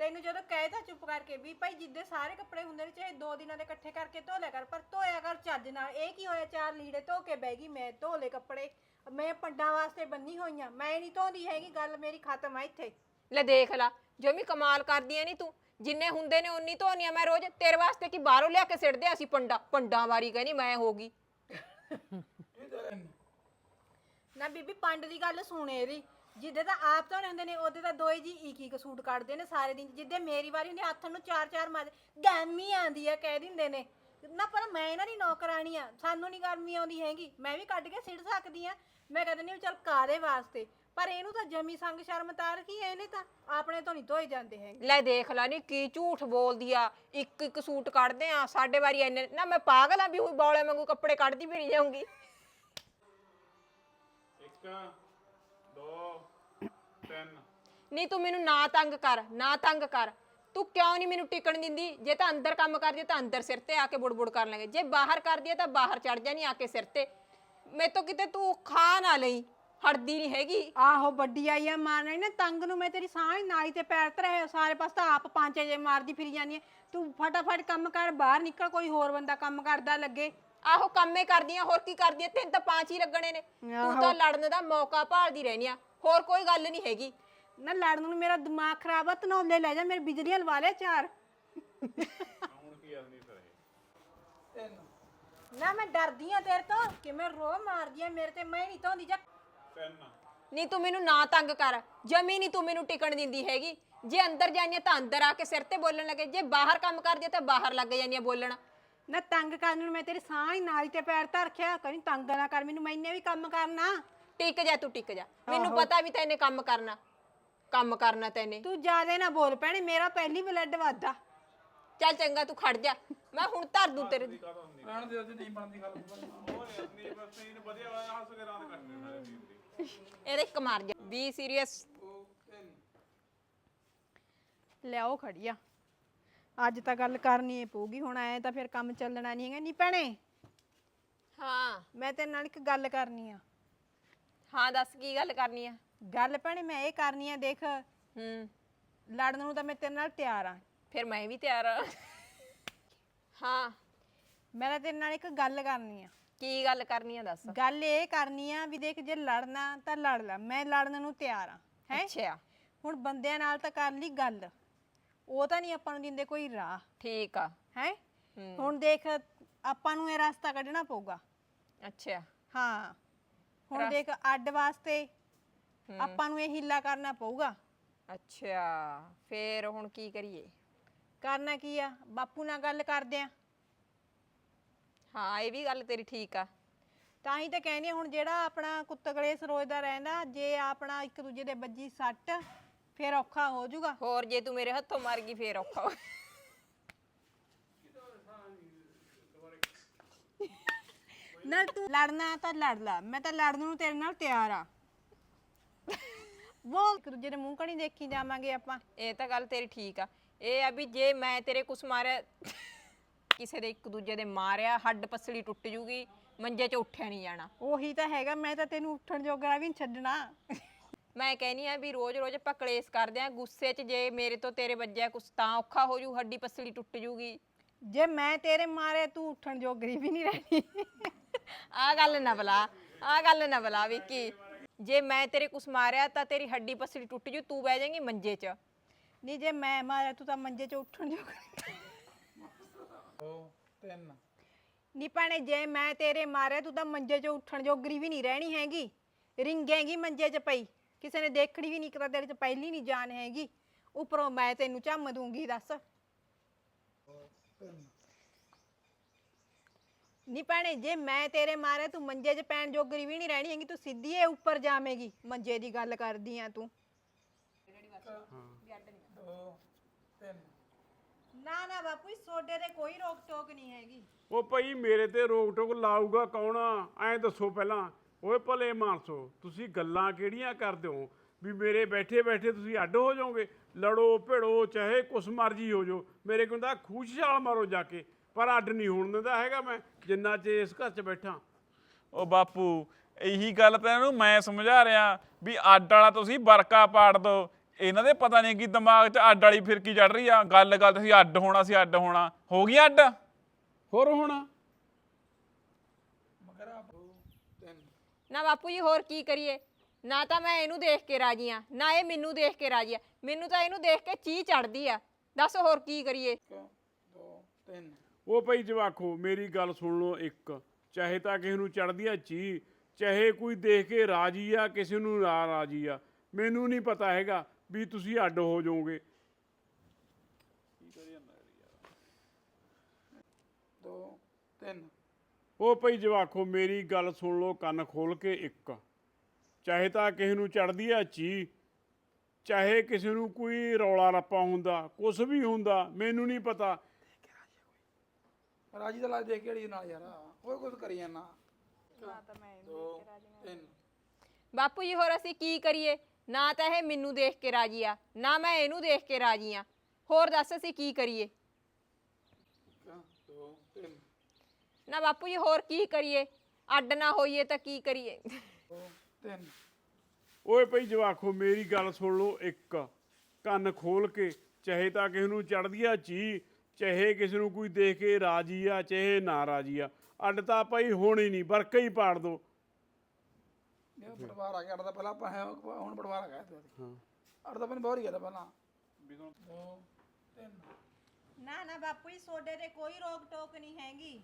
ਤੈਨੂੰ ਜਦੋਂ ਕਹੇ ਤਾਂ ਚੁੱਪ ਕਰਕੇ ਵੀ ਭਾਈ ਜਿੱਦੇ ਸਾਰੇ ਕੱਪੜੇ ਹੁੰਦੇ ਨੇ ਚਾਹੇ ਦੋ ਦਿਨਾਂ ਦੇ ਇਕੱਠੇ ਕਰਕੇ ਧੋ ਲਿਆ ਕਰ ਪਰ ਧੋਇਆ ਕਰ ਚੱਜ ਨਾਲ। ਇਹ ਕੀ ਹੋਇਆ ਚਾਰ ਲੀੜੇ ਧੋ ਕੇ ਬਹਿ ਗਈ ਮੈਂ ਧੋ ਲੇ ਕੱਪੜੇ। ਮੈਂ ਪੰਡਾਂ ਵਾਸਤੇ ਬੰਨੀ ਹੋਈਆਂ। ਮੈਂ ਨਹੀਂ ਧੋਂਦੀ ਹੈਗੀ ਗੱਲ ਮੇਰੀ ਖਤਮ ਆ ਇੱਥੇ। ਲੈ ਦੇਖ ਲਾ ਜਮੀ ਕਮਾਲ ਕਰਦੀ ਐ ਨਹੀਂ ਤੂੰ। ਜਿੰਨੇ ਹੁੰਦੇ ਨੇ ਉਨੀ ਧੋਨੀ ਆ ਮੈਂ ਰੋਜ਼। ਤੇਰੇ ਵਾਸਤੇ ਕੀ ਬਾਹਰੋਂ ਲਿਆ ਕੇ ਸਿੱਟਦੇ ਆ ਅਸੀਂ ਪੰਡਾ? ਪੰਡਾਂ ਵਾਰੀ ਕਹਿੰਦੀ ਮੈਂ ਹੋ ਗਈ। ਨਾ ਬੀਬੀ, ਪੰਡ ਦੀ ਗੱਲ ਸੁਣੇ ਇਹਦੀ। ਜਿੱਦੇ ਤਾਂ ਆਪ ਧੋਣੇ ਹੁੰਦੇ ਨੇ, ਉਹਦੇ ਤਾਂ ਦੋਏ ਜੀ ਇੱਕ ਇੱਕ ਸੂਟ ਕੱਢਦੇ ਨੇ ਸਾਰੇ ਦਿਨ। ਜਿੱਦੇ ਮੇਰੀ ਵਾਰੀ ਹੁੰਦੀ, ਹੱਥ ਨੂੰ ਚਾਰ ਚਾਰ ਮਾਰ, ਗਰਮੀ ਆਂਦੀ ਆ, ਕਹਿ ਦਿੰਦੇ ਨੇ। ਨਾ, ਪਰ ਮੈਂ ਇਹਨਾਂ ਦੀ ਨੌਕਰਾਨੀ ਆ। ਸਾਨੂੰ ਨਹੀਂ ਗਰਮੀ ਆਉਂਦੀ ਹੈਗੀ। ਮੈਂ ਵੀ ਕੱਢ ਕੇ ਸਿੱਟ ਸਕਦੀ ਆ। ਮੈਂ ਕਹਿੰਦੀ ਨਹੀਂ ਚੱਲ ਕਾਦੇ ਵਾਸਤੇ? ਪਰ ਇਹਨੂੰ ਤਾਂ ਜਮੀ ਸੰਗ ਸ਼ਰਮ ਤਾਰ ਕੀ ਇਹਨੇ ਤਾਂ ਆਪਣੇ ਤੋਂ ਨਹੀਂ ਧੋਏ ਜਾਂਦੇ ਹੈਗੇ। ਲੈ ਦੇਖ ਲੈ ਨੀ, ਕੀ ਝੂਠ ਬੋਲਦੀ ਆ। ਇੱਕ ਇੱਕ ਸੂਟ ਕੱਢਦੇ ਆ, ਸਾਡੇ ਵਾਰੀ ਇੰਨੇ ਨਾ, ਮੈਂ ਪਾਗਲ ਆ ਵੀ ਹੋਈ ਬੌਲੇ ਵਾਂਗੂ ਕੱਪੜੇ ਕੱਢਦੀ ਵੀ ਨਹੀਂ ਜਾਊਂਗੀ। ਇੱਕ ਦੋ ਤਿੰਨ। ਨਹੀਂ ਤੂੰ ਮੈਨੂੰ ਨਾ ਤੰਗ ਕਰ ਨਾ ਤੰਗ ਕਰ। ਤੂੰ ਕਿਉਂ ਨਹੀਂ ਮੈਨੂੰ ਟਿਕਣ ਦਿੰਦੀ? ਜੇ ਤਾਂ ਅੰਦਰ ਕੰਮ ਕਰਦੀ ਆ ਤਾਂ ਅੰਦਰ ਸਿਰ ਤੇ ਆ ਕੇ ਬੁੜਬੁੜ ਕਰਨ ਲੱਗੇ। ਜੇ ਬਾਹਰ ਕਰਦੀ ਆ ਤਾਂ ਬਾਹਰ ਚੜ ਜਾਣੀ ਆ ਕੇ ਸਿਰ ਤੇ। ਮੈਂ ਤੋਂ ਕਿਤੇ ਤੂੰ ਖਾ ਨਾ ਲਈ। ਹਟਦੀ ਨਹੀਂ ਹੈਗੀ। ਆਹੋ ਵੱਡੀ ਆਈ ਆ ਮਾਰਨਾ ਨਾ ਤੰਗ ਨੂੰ ਮੈਂ ਤੇਰੀ ਸਾਹ ਹੀ ਨਾਲੀ ਤੇ ਪੈਰ ਧਰੇ ਸਾਰੇ ਪਾਸੇ ਤਾਂ ਆਪ ਪਾਂਚੇ ਜੇ ਮਾਰਦੀ ਫਿਰੀ ਜਾਂਦੀ ਐ ਤੂੰ ਫਟਾਫਟ ਕੰਮ ਕਰ ਬਾਹਰ ਨਿਕਲ ਕੋਈ ਹੋਰ ਬੰਦਾ ਕੰਮ ਕਰਦਾ ਲੱਗੇ। ਆਹੋ ਕੰਮੇ ਕਰਦੀਆਂ ਹੋਰ ਕੀ ਕਰਦੀਆਂ? ਤੈਨੂੰ ਤਾਂ ਪੰਜ ਹੀ ਲੱਗਣੇ ਨੇ। ਤੂੰ ਤਾਂ ਲੜਨ ਦਾ ਮੌਕਾ ਭਾਲਦੀ ਰਹਿਨੀ ਆ। ਹੋਰ ਕੋਈ ਗੱਲ ਨਹੀਂ ਹੈਗੀ। ਨਾ ਲੜਨ ਨੂੰ ਮੇਰਾ ਦਿਮਾਗ ਖਰਾਬ ਆ ਤਨੌਲੇ ਲੈ ਜਾ ਮੇਰੀ ਬਿਜਲੀਆਂ ਲਵਾ ਲੈ ਚਾਰ। ਹੁਣ ਕੀ ਅਸਲੀ ਫਿਰ ਇਹ ਨਾ ਮੈਂ ਡਰਦੀ ਆ ਤੇਰੇ ਤੋਂ ਕਿਵੇਂ ਰੋ ਮਾਰਦੀ ਆ ਮੇਰੇ ਤੇ ਮੈਂ ਨਹੀਂ ਧੋਂਦੀ ਜਾ ਤਿੰਨ ਨਹੀਂ ਤੂੰ ਮੈਨੂੰ ਨਾ ਤੰਗ ਕਰ। ਜਮੀ ਨਹੀਂ ਤੂੰ ਮੈਨੂੰ ਟਿਕਣ ਦਿੰਦੀ ਹੈਗੀ। ਜੇ ਅੰਦਰ ਆ ਤਾਂ ਅੰਦਰ ਆ ਕੇ ਸਿਰ ਤੇ ਬੋਲਣ ਲੱਗੇ। ਜੇ ਬਾਹਰ ਕੰਮ ਕਰਦੀ ਆ ਤਾਂ ਬਾਹਰ ਲੱਗ ਜਾਂਦੀ ਆ ਬੋਲਣ। ਨਾ ਤੰਗ ਕਰਨ ਨੂੰ ਮੈਂ ਤੇਰੀ ਸਾਹ ਹੀ ਨਾਲੀ ਤੇ ਪੈਰ ਧਰ ਰੱਖਿਆ। ਕਹੀਂ ਤੰਗ ਨਾ ਕਰ ਮੈਨੂੰ ਮੈਨੇ ਵੀ ਕੰਮ ਕਰਨਾ। ਟਿਕ ਜਾ ਤੂੰ ਟਿਕ ਜਾ। ਮੈਨੂੰ ਪਤਾ ਵੀ ਤੈਨੇ ਕੰਮ ਕਰਨਾ। ਕੰਮ ਕਰਨਾ ਤੈਨੇ ਤੂੰ ਜਿਆਦੇ ਨਾ ਬੋਲ ਪੈਣੇ ਮੇਰਾ ਪਹਿਲੀ ਬਲੱਡ ਵੱਧਦਾ। ਚੱਲ ਚੰਗਾ ਤੂੰ ਖੜ ਜਾ। ਮੈਂ ਹੁਣ ਧਰ ਦੂੰ ਤੇਰੇ ਰਹਿਣ ਦੇ ਉੱਤੇ ਨਹੀਂ ਬਣਦੀ ਗੱਲ। ਹੋਰ ਅਸਲੀ ਬਸ ਇਹਨੂੰ ਵਧੀਆ ਵਾ ਹੱਸ ਕੇ ਰਾਤ ਕੱਟਦੇ ਸਾਰੇ ਦਿਨ ਦੀ ਇਹਦੇ ਇੱਕ ਮਾਰ ਜਾ। ਬੀ ਸੀਰੀਅਸ ਲਿਆਓ ਖੜੀਆ। ਅੱਜ ਤਾਂ ਗੱਲ ਕਰਨੀ ਪਊਗੀ ਹੁਣ ਐ ਤਾਂ ਫਿਰ ਕੰਮ ਚੱਲਣਾ ਨਹੀਂ ਹੈਗਾ ਨਹੀਂ ਭੈਣੇ? ਹਾਂ। ਮੈਂ ਤੇਰੇ ਨਾਲ ਇੱਕ ਗੱਲ ਕਰਨੀ ਆ। ਹਾਂ ਦੱਸ ਕੀ ਗੱਲ ਕਰਨੀ ਆ? ਗੱਲ ਭੈਣੇ ਮੈਂ ਇਹ ਕਰਨੀ ਆ ਦੇਖ। ਹੂੰ। ਲੜਨ ਨੂੰ ਤਾਂ ਮੈਂ ਤੇਰੇ ਨਾਲ ਤਿਆਰ ਆ। ਫਿਰ ਮੈਂ ਵੀ ਤਿਆਰ ਆ। ਹਾਂ। ਮੈਂ ਤਾਂ ਤੇਰੇ ਨਾਲ ਇੱਕ ਗੱਲ ਕਰਨੀ ਆ। ਕੀ ਗੱਲ ਕਰਨੀ ਆ ਦੱਸ। ਗੱਲ ਇਹ ਕਰਨੀ ਆ ਵੀ ਦੇਖ ਜੇ ਲੜਨਾ ਤਾਂ ਲੜ ਲੈ ਮੈਂ ਲੜਨ ਨੂੰ ਤਿਆਰ ਆ ਹੈ? ਅੱਛਾ। ਹੁਣ ਬੰਦਿਆਂ ਨਾਲ ਤਾਂ ਕਰ ਲਈ ਗੱਲ। ਉਹ ਤਾਂ ਨਹੀਂ ਆਪਾਂ ਨੂੰ ਦਿੰਦੇ ਕੋਈ ਰਾਹ। ਠੀਕ ਆ। ਹੈ? ਹੁਣ ਦੇਖ ਆਪਾਂ ਨੂੰ ਇਹ ਰਸਤਾ ਕੱਢਣਾ ਪਊਗਾ। ਅੱਛਾ। ਹਾਂ। ਹੁਣ ਦੇਖ ਅੱਡ ਵਾਸਤੇ ਆਪਾਂ ਨੂੰ ਇਹ ਹਿੱਲਾ ਕਰਨਾ ਪਊਗਾ। ਅੱਛਾ। ਫੇਰ ਹੁਣ ਕੀ ਕਰੀਏ? ਕਰਨਾ ਕੀ ਆ? ਬਾਪੂ ਨਾਲ ਗੱਲ ਕਰਦੇ ਆ। ਹਾਂ ਇਹ ਵੀ ਗੱਲ ਤੇਰੀ ਠੀਕ ਆ। ਤਾਂ ਹੀ ਤਾਂ ਕਹਿੰਦੇ ਹੁਣ ਜਿਹੜਾ ਆਪਣਾ ਕੁੱਤਕਲੇ ਸਰੋਜ ਦਾ ਰਹਿੰਦਾ ਜੇ ਆਪਣਾ ਇੱਕ ਦੂਜੇ ਦੇ ਵੱਜੀ ਸੱਟ ਫਿਰ ਔਖਾ ਹੋ ਜਾਊਗਾ। ਹੋਰ ਜੇ ਤੂੰ ਮੇਰੇ ਹੱਥੋਂ ਮਰ ਗਈ ਫੇਰ ਔਖਾ ਹੋ- ਨਾ ਤੂੰ ਲੜਨਾ ਤਾਂ ਲੜ ਲਾ ਮੈਂ ਤਾਂ ਲੜਨ ਨੂੰ ਤੇਰੇ ਨਾਲ ਤਿਆਰ ਆ। ਉਹ ਇੱਕ ਦੂਜੇ ਦੇ ਮੂੰਹ ਕਣੀ ਦੇਖੀ ਜਾਵਾਂਗੇ ਆਪਾਂ। ਇਹ ਤਾਂ ਗੱਲ ਤੇਰੀ ਠੀਕ ਆ। ਇਹ ਆ ਵੀ ਜੇ ਮੈਂ ਤੇਰੇ ਕੁਛ ਮਾਰਿਆ ਕਿਸੇ ਦੇ ਇੱਕ ਦੂਜੇ ਦੇ ਮਾਰਿਆ ਹੱਡ ਪਸਲੀ ਟੁੱਟ ਜੂਗੀ ਮੰਜੇ 'ਚ ਉੱਠਿਆ ਨਹੀਂ ਜਾਣਾ। ਉਹੀ ਤਾਂ ਹੈਗਾ ਮੈਂ ਤਾਂ ਤੈਨੂੰ ਉੱਠਣ ਜੋਗਾ ਵੀ ਨੀ ਛੱਡਣਾ। ਮੈਂ ਕਹਿੰਨੀ ਆ ਵੀ ਰੋਜ਼-ਰੋਜ਼ ਆਪਾਂ ਕਲੇਸ਼ ਕਰਦੇ ਆ ਗੁੱਸੇ 'ਚ ਜੇ ਮੇਰੇ ਤੋਂ ਤੇਰੇ ਵੱਜਿਆ ਕੁਛ ਤਾਂ ਔਖਾ ਹੋ ਜੂ ਹੱਡੀ ਪਸਲੀ ਟੁੱਟ ਜੂਗੀ। ਜੇ ਮੈਂ ਤੇਰੇ ਮਾਰੇ ਤੂੰ ਉੱਠਣ ਜੋਗਰੀ ਵੀ ਨਹੀਂ ਰਹਿਣੀ। ਆ ਗੱਲ ਨਾ ਬਲਾ ਆ ਗੱਲ ਨਾ ਬਲਾ ਵਿੱਕੀ। ਜੇ ਮੈਂ ਤੇਰੇ ਕੁਛ ਮਾਰਿਆ ਤਾਂ ਤੇਰੀ ਹੱਡੀ ਪਸਲੀ ਟੁੱਟ ਜੂ ਤੂੰ ਬਹਿ ਜਾਏਂਗੀ ਮੰਜੇ 'ਚ। ਨਹੀਂ ਜੇ ਮੈਂ ਮਾਰਿਆ ਤੂੰ ਤਾਂ ਮੰਜੇ 'ਚ ਉੱਠਣ ਜੋਗਾ ਦੋ ਤਿੰਨ। ਨੀ ਭੈਣੇ ਜੇ ਮੈਂ ਤੇਰੇ ਮਾਰਿਆ ਤੂੰ ਤਾਂ ਮੰਜੇ 'ਚ ਉੱਠਣ ਜੋਗਰੀ ਵੀ ਨਹੀਂ ਰਹਿਣੀ ਹੈਗੀ। ਰਿੰਗੇਗੀ ਮੰਜੇ 'ਚ ਪਈ। ਕਿਸੇ ਨੇ ਦੇਖਣੀ ਵੀ ਨਹੀਂ ਕਰਾ ਤੇਰੇ 'ਚ ਪਹਿਲੀ ਨਹੀਂ ਜਾਨ ਹੈਗੀ। ਉੱਪਰੋਂ ਮੈਂ ਤੈਨੂੰ ਝੰਮ ਦੂੰਗੀ ਦੱਸ। ਨੀ ਭੈਣੇ ਜੇ ਮੈਂ ਤੇਰੇ ਮਾਰੇ ਤੂੰ ਮੰਜੇ 'ਚ ਪੈਣ ਜੋਗਰੀ ਵੀ ਨਹੀਂ ਰਹਿਣੀ ਹੈਗੀ ਤੂੰ ਸਿੱਧੀ ਏ ਉੱਪਰ ਜਾਵੇਂਗੀ। ਮੰਜੇ ਦੀ ਗੱਲ ਕਰਦੀ ਆ ਤੂੰ। ਦੋ ਤਿੰਨ ਨਾ ਨਾ ਬਾਪੂ ਜੀ, ਸੋਡੇ ਤੇ ਕੋਈ ਰੋਕ ਟੋਕ ਨਹੀਂ ਹੈਗੀ। ਉਹ ਭਾਈ ਮੇਰੇ ਤੇ ਰੋਕ ਟੋਕ ਲਾਊਗਾ ਕੌਣ? ਐਂ ਦੱਸੋ ਪਹਿਲਾਂ। ਓਏ ਭਲੇ ਮਾਨਸੋ ਤੁਸੀਂ ਗੱਲਾਂ ਕਿਹੜੀਆਂ ਕਰਦੇ ਹੋ? ਵੀ ਮੇਰੇ ਬੈਠੇ ਬੈਠੇ ਤੁਸੀਂ ਅੱਡ ਹੋ ਜਾਓਗੇ। ਲੜੋ ਭਿੜੋ ਚਾਹੇ ਕੁਛ ਮਰਜ਼ੀ ਹੋ ਜਾਓ। ਮੇਰੇ ਕੋਲ ਤਾਂ ਖੂਸ਼ ਛਾਲ ਮਾਰੋ ਜਾ ਕੇ ਪਰ ਅੱਡ ਨਹੀਂ ਹੋਣ ਦਿੰਦਾ ਹੈਗਾ ਮੈਂ ਜਿੰਨਾ ਚਿਰ ਇਸ ਘਰ 'ਚ ਬੈਠਾ। ਉਹ ਬਾਪੂ ਇਹੀ ਗੱਲ ਤਾਂ ਇਹਨੂੰ ਮੈਂ ਸਮਝਾ ਰਿਹਾ ਵੀ ਅੱਡ ਵਾਲਾ ਤੁਸੀਂ ਵਰਕਾ ਪਾੜ ਦੋ। ਇਹਨਾਂ ਦੇ ਪਤਾ ਨਹੀਂ ਕੀ ਦਿਮਾਗ 'ਚ ਅੱਡ ਵਾਲੀ ਫਿਰਕੀ ਚੜ ਰਹੀ ਆ। ਗੱਲ ਗੱਲ ਤੇ ਅਸੀਂ ਅੱਡ ਹੋਣਾ ਸੀ ਅੱਡ ਹੋਣਾ। ਹੋ ਗਈ ਅੱਡ? ਹੋਰ ਹੁਣ। ਨਾ ਬਾਪੂ ਜੀ ਹੋਰ ਕੀ ਕਰੀਏ? ਨਾ ਤਾਂ ਮੈਂ ਇਹਨੂੰ ਦੇਖ ਕੇ ਰਾਜੀ ਆ ਨਾ ਇਹ ਮੈਨੂੰ ਦੇਖ ਕੇ ਰਾਜੀ ਆ। ਮੈਨੂੰ ਤਾਂ ਇਹਨੂੰ ਦੇਖ ਕੇ ਚੀ ਚੜਦੀ ਆ। ਦੱਸ ਹੋਰ ਕੀ ਕਰੀਏ? ਇੱਕ ਦੋ ਤਿੰਨ। ਉਹ ਭਾਈ ਜਵਾਖੋ ਮੇਰੀ ਗੱਲ ਸੁਣ ਲਓ ਇੱਕ। ਚਾਹੇ ਤਾਂ ਕਿਸੇ ਨੂੰ ਚੜਦੀ ਆ ਚੀ ਚਾਹੇ ਕੋਈ ਦੇਖ ਕੇ ਰਾਜੀ ਆ ਕਿਸੇ ਨੂੰ ਨਾ ਰਾਜੀ ਆ। ਮੈਨੂੰ ਨਹੀਂ ਪਤਾ ਹੈਗਾ ਵੀ ਤੁਸੀਂ ਅੱਡ ਹੋ ਜਾਓਗੇ। ਦੋ ਤਿੰਨ। ਉਹ ਭਾਈ ਜਵਾਖੋ ਮੇਰੀ ਗੱਲ ਸੁਣ ਲਓ ਕੰਨ ਖੋਲ ਕੇ ਇੱਕ। ਚਾਹੇ ਤਾਂ ਕਿਸੇ ਨੂੰ ਚੜਦੀ ਆ ਚੀ ਚਾਹੇ ਕਿਸੇ ਨੂੰ ਕੋਈ ਰੌਲਾ ਰੱਪਾ ਹੁੰਦਾ ਕੁਝ ਵੀ ਹੁੰਦਾ ਮੈਨੂੰ ਨਹੀਂ ਪਤਾ। ਰਾਜੀ ਦਾ ਲਾ ਦੇਖ ਕਿਹੜੀ ਨਾਲ ਯਾਰ ਉਹ ਕੁਝ ਕਰੀ ਜਾਣਾ ਤਿੰਨ। ਬਾਪੂ ਜੀ ਹੋਰ ਅਸੀਂ ਕੀ ਕਰੀਏ? ਨਾ ਤਾਂ ਇਹ ਮੈਨੂੰ ਦੇਖ ਕੇ ਰਾਜੀ ਆ ਨਾ ਮੈਂ ਇਹਨੂੰ ਦੇਖ ਕੇ ਰਾਜੀ ਆ। ਹੋਰ ਦੱਸ ਅਸੀਂ ਕੀ ਕਰੀਏ ਇੱਕ ਦੋ ਤਿੰਨ ਨਾ ਬਾਪੂ ਜੀ ਹੋਰ ਕੀ ਕਰੀਏ? ਅੱਡ ਨਾ ਹੋਈਏ ਤਾਂ ਕੀ ਕਰੀਏ? ਤਿੰਨ। ਓਏ ਭਾਈ ਜਵਾਖੋ ਮੇਰੀ ਗੱਲ ਸੁਣ ਲਓ ਇੱਕ। ਕੰਨ ਖੋਲ ਕੇ ਚਾਹੇ ਤਾਂ ਕਿਸੇ ਨੂੰ ਚੜਦੀ ਆ ਚੀ ਚਾਹੇ ਕਿਸੇ ਨੂੰ ਕੋਈ ਦੇਖ ਕੇ ਰਾਜੀ ਆ ਚਾਹੇ ਨਾ ਰਾਜੀ ਆ। ਅੱਡ ਤਾਂ ਭਾਈ ਹੋਣੀ ਨਹੀਂ ਵਰਕਾ ਹੀ ਪਾੜ ਦੋ। ਇਹ ਪਟਵਾਰ ਆ ਗਿਆ ਅੜਦਾ ਪਹਿਲਾਂ ਆਪਾਂ ਹੈ ਹੁਣ ਪਟਵਾਰ ਆ ਗਿਆ ਤੇ ਅੜਦਾ ਪਹਿਲਾਂ ਬਹੁਤ ਹੀ ਗਿਆ ਤਾ ਪਹਿਲਾਂ ਦੋ ਤਿੰਨ। ਨਾ ਨਾ ਬਾਪੂ ਜੀ ਸੋਡੇ ਤੇ ਕੋਈ ਰੋਕ ਟੋਕ ਨਹੀਂ ਹੈਗੀ।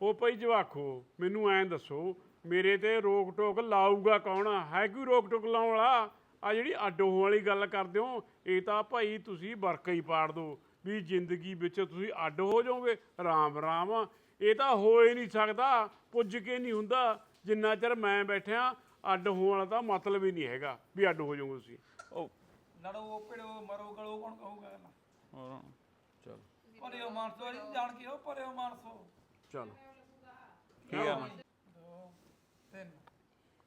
ਉਹ ਭਾਈ ਜਵਾਖੋ ਮੈਨੂੰ ਐਂ ਦੱਸੋ ਮੇਰੇ ਤੇ ਰੋਕ ਟੋਕ ਲਾਊਗਾ ਕੌਣ? ਹੈ ਕੋਈ ਰੋਕ ਟੋਕ ਲਾਉਣ ਵਾਲਾ? ਆ ਜਿਹੜੀ ਅੱਡ ਹੋਣ ਵਾਲੀ ਗੱਲ ਕਰਦੇ ਹੋ ਇਹ ਤਾਂ ਭਾਈ ਤੁਸੀਂ ਵਰਕਾ ਹੀ ਪਾੜ ਦੋ ਵੀ ਜ਼ਿੰਦਗੀ ਵਿੱਚ ਤੁਸੀਂ ਅੱਡ ਹੋ ਜਾਓਗੇ ਰਾਮ ਰਾਮ। ਇਹ ਤਾਂ ਹੋ ਹੀ ਨਹੀਂ ਸਕਦਾ ਪੁੱਜ ਕੇ ਨਹੀਂ ਹੁੰਦਾ। ਜਿੰਨਾ ਚਿਰ ਮੈਂ ਬੈਠਿਆ ਅੱਡ ਹੋਣ ਵਾਲਾ ਤਾਂ ਮਤਲਬ ਹੀ ਨਹੀਂ ਹੈਗਾ ਵੀ ਅੱਡ ਹੋ ਜਾਓਗੇ ਤੁਸੀਂ। ਉਹ ਲੜੋ ਭਿੜੋ ਮਰੋ ਗਲੋ ਕੌਣ ਕਹੂਗਾ ਚਲ। ਹੋ ਮਾਨਸੋ ਜਾਣ ਕੇ ਉਹ ਹੋ ਮਾਨਸੋ। ਚਲੋ। ਕੀ ਆ? ਦੋ ਤਿੰਨ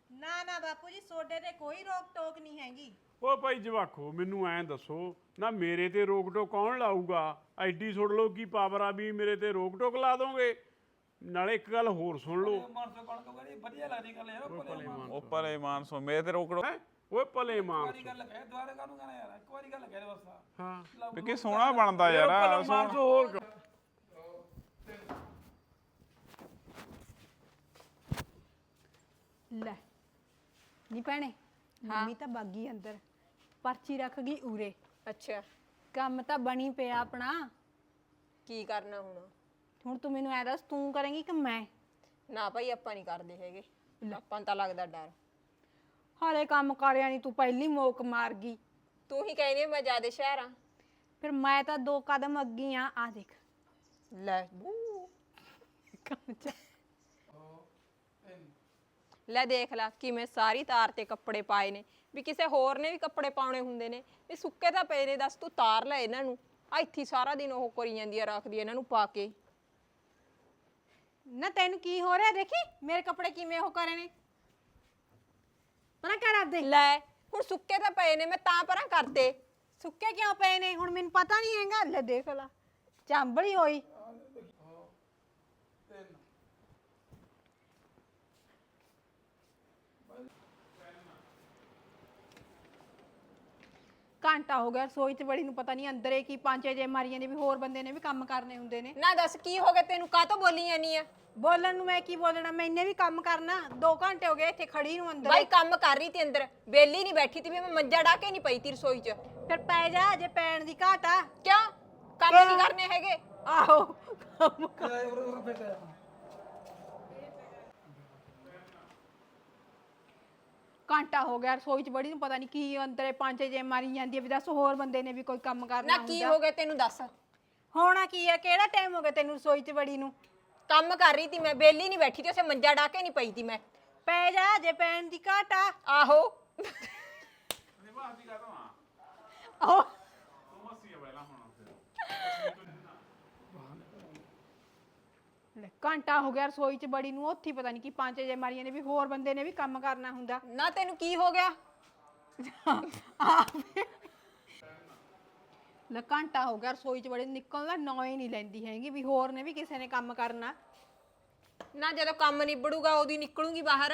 ਨਾ ਨਾ ਬਾਪੂ ਜੀ ਸੋਡੇ ਤੇ ਕੋਈ ਰੋਕ ਟੋਕ ਨਹੀਂ ਹੈਗੀ। ਉਹ ਭਾਈ ਜਵਾਖੋ ਮੈਨੂੰ ਐਂ ਦੱਸੋ ਨਾ ਮੇਰੇ ਤੇ ਰੋਕ ਟੋਕ ਕੌਣ ਲਾਊਗਾ? ਐਡੀ ਸੁਣ ਲਓ ਕੀ ਪਾਵਰ ਆ ਵੀ ਮੇਰੇ ਤੇ ਰੋਕ ਟੋਕ ਲਾ ਦੋਗੇ? ਨਾਲੇ ਇੱਕ ਗੱਲ ਹੋਰ ਸੁਣ ਲਓ। ਮਾਨਸੋ ਕੌਣ ਕਹੂਗਾ ਇਹ ਵਧੀਆ ਲੱਗਦੀ ਗੱਲ ਯਾਰ ਉਹ ਭਲੇ ਉਹ ਭਲੇ ਮਾਨਸੋ। ਮੇਰੇ ਤੇ ਰੋਕ ਰੋ ਹੈਂ? ਓਏ ਭਲੇ ਮਾਂ ਵਾਰੀ ਗੱਲ ਕਹੇ ਦੁਬਾਰੇ ਕਾਹਨੂੰ ਕਹਿਣਾ ਯਾਰ? ਇੱਕ ਵਾਰੀ ਗੱਲ ਕਹੇ ਬਸ। ਹਾਂ। ਵਿੱਕੀ ਸੋਹਣਾ ਬਣਦਾ ਯਾਰ। ਭਲੇ ਸੋਹਣਾ ਮਾਨਸੋ ਹੋਰ ਕ- ਲੈ ਨੀ ਭੈਣੇ ਮੰਮੀ ਤਾਂ ਬਾਗੀ ਅੰਦਰ ਪਰਚੀ ਰੱਖ ਗਈ ਉਰੇ। ਅੱਛਾ। ਕੰਮ ਤਾਂ ਬਣੀ ਪਿਆ ਆਪਣਾ। ਕੀ ਕਰਨਾ ਹੁਣ? ਹੁਣ ਤੂੰ ਮੈਨੂੰ ਐ ਦੱਸ ਤੂੰ ਕਰੇਂਗੀ ਕਿ ਮੈਂ? ਨਾ ਭਾਈ ਆਪਾਂ ਨਹੀਂ ਕਰਦੇ ਹੈਗੇ। ਆਪਾਂ ਨੂੰ ਤਾਂ ਲੱਗਦਾ ਡਰ। ਹਾਲੇ ਕੰਮ ਕਰਿਆ ਨਹੀਂ ਤੂੰ ਪਹਿਲੀ ਮੋਕ ਮਾਰ ਗਈ। ਤੂੰ ਹੀ ਕਹਿੰਦੀ ਮੈਂ ਜਿਆਦੇ ਸ਼ਹਿਰ ਆ। ਫਿਰ ਮੈਂ ਤਾਂ ਦੋ ਕਦਮ ਅੱਗੀ ਆ। ਆ ਦੇਖ। ਲੈ। ਕੰਮ ਚ ਲੈ ਦੇਖ ਲੈ ਕਿਵੇਂ ਸਾਰੀ ਤਾਰ ਤੇ ਕੱਪੜੇ ਪਾਏ ਨੇ। ਵੀ ਕਿਸੇ ਹੋਰ ਨੇ ਵੀ ਕੱਪੜੇ ਪਾਉਣੇ ਹੁੰਦੇ ਨੇ। ਵੀ ਸੁੱਕੇ ਤਾਂ ਪਏ ਨੇ ਦੱਸ ਤੂੰ ਤਾਰ ਲੈ ਇਹਨਾਂ ਨੂੰ। ਆ ਇੱਥੇ ਸਾਰਾ ਦਿਨ ਉਹ ਕਰੀ ਜਾਂਦੀ ਆ ਰੱਖਦੀ ਆ ਇਹਨਾਂ ਨੂੰ ਪਾ ਕੇ। ਨਾ ਤੈਨੂੰ ਕੀ ਹੋ ਰਿਹਾ ਦੇਖੀ ਮੇਰੇ ਕੱਪੜੇ ਕਿਵੇਂ ਉਹ ਕਰੇ ਨੇ। ਪਰਾਂ ਕਰ ਆਪਦੇ। ਲੈ ਹੁਣ ਸੁੱਕੇ ਤਾਂ ਪਏ ਨੇ ਮੈਂ ਤਾਂ ਪਰਾਂ ਕਰਤੇ। ਸੁੱਕੇ ਕਿਉਂ ਪਏ ਨੇ? ਹੁਣ ਮੈਨੂੰ ਪਤਾ ਨਹੀਂ ਹੈਗਾ। ਲੈ ਦੇਖ ਲਾ ਚਾਂਬਲੀ ਹੋਈ। ਘੰਟਾ ਹੋ ਗਿਆ ਰਸੋਈ ਚ ਬੜੀ ਨੂੰ ਪਤਾ ਨਹੀਂ ਅੰਦਰੇ ਕੀ ਪਾਂਚੇ ਜੇ ਮਾਰੀਆਂ ਨੇ ਵੀ ਹੋਰ ਬੰਦੇ ਨੇ ਵੀ ਕੰਮ ਕਰਨੇ ਹੁੰਦੇ ਨੇ। ਨਾ ਦੱਸ ਕੀ ਹੋ ਗਿਆ ਤੈਨੂੰ ਕਾਹਤੋਂ ਬੋਲੀ ਜਾਨੀ ਆ? ਬੋਲਣ ਨੂੰ ਮੈਂ ਕੀ ਬੋਲਣਾ ਮੈਨੇ ਵੀ ਕੰਮ ਕਰਨਾ 2 ਘੰਟੇ ਹੋ ਗਏ ਇੱਥੇ ਖੜੀ ਨੂੰ ਅੰਦਰ। ਬਾਈ ਕੰਮ ਕਰ ਰਹੀ ਤੀ ਅੰਦਰ ਬੇਲੀ ਨਹੀਂ ਬੈਠੀ ਤੀ ਵੀ ਮੈਂ ਮੰਜਾ ਢਾ ਕੇ ਨਹੀਂ ਪਈ ਤੀ ਰਸੋਈ 'ਚ। ਫਿਰ ਪੈ ਜਾ ਜੇ ਪੈਣ ਦੀ ਘਾਟ ਆ। ਕਿਉਂ? ਕੰਮ ਨਹੀਂ ਕਰਨੇ ਹੈਗੇ? ਆਹੋ ਕੰਮ ਉਰੇ ਉਰੇ ਫਿਰ ਤੇ ਘੰਟਾ ਹੋ ਗਿਆ ਰਸੋਈ 'ਚ ਬੜੀ ਨੂੰ ਪਤਾ ਨਹੀਂ ਕੀ ਅੰਦਰੇ ਪਾਂਚੇ ਜੇ ਮਾਰੀ ਜਾਂਦੀ ਹੈ ਵੀ ਦੱਸ ਹੋਰ ਬੰਦੇ ਨੇ ਵੀ ਕੋਈ ਕੰਮ ਕਰਨਾ ਨਾ ਕੀ ਹੁੰਦਾ। ਹੋ ਗਿਆ ਤੈਨੂੰ ਦੱਸ। ਹੋਣਾ ਕੀ ਹੈ ਕਿਹੜਾ ਟਾਈਮ ਹੋ ਗਿਆ ਤੈਨੂੰ ਰਸੋਈ 'ਚ ਬੜੀ ਨੂੰ? ਕੰਮ ਕਰ ਰਹੀ ਤੀ ਮੈਂ ਬੇਲੀ ਨਹੀਂ ਬੈਠੀ ਤੇ ਉਸੇ ਮੰਜਾ ਡਾ ਕੇ ਨਹੀਂ ਪਈ ਤੀ ਮੈਂ। ਪੈ ਜਾ ਜੇ ਪੈਣ ਦੀ ਘਾਟ ਆ। ਆਹੋ। ਆਹੋ। ਲੈ ਘੰਟਾ ਹੋ ਗਿਆ ਰਸੋਈ 'ਚ ਬੜੀ ਨੂੰ ਉੱਥੇ ਹੀ ਪਤਾ ਨਹੀਂ ਕੀ ਪਾਂਚੇ ਜੇ ਮਾਰੀਆਂ ਨੇ ਵੀ ਹੋਰ ਬੰਦੇ ਨੇ ਵੀ ਕੰਮ ਕਰਨਾ ਹੁੰਦਾ। ਨਾ ਤੈਨੂੰ ਕੀ ਹੋ ਗਿਆ? ਲੈ ਘੰਟਾ ਹੋ ਗਿਆ ਰਸੋਈ 'ਚ ਬੜੀ ਨੂੰ ਨਿਕਲਣ ਦਾ ਨਾਂ ਹੀ ਨਹੀਂ ਲੈਂਦੀ ਹੈਗੀ ਵੀ ਹੋਰ ਨੇ ਵੀ ਕਿਸੇ ਨੇ ਕੰਮ ਕਰਨਾ। ਨਾ ਜਦੋਂ ਕੰਮ ਨਿਬੜੂਗਾ ਉਹਦੀ ਨਿਕਲੂਗੀ ਬਾਹਰ।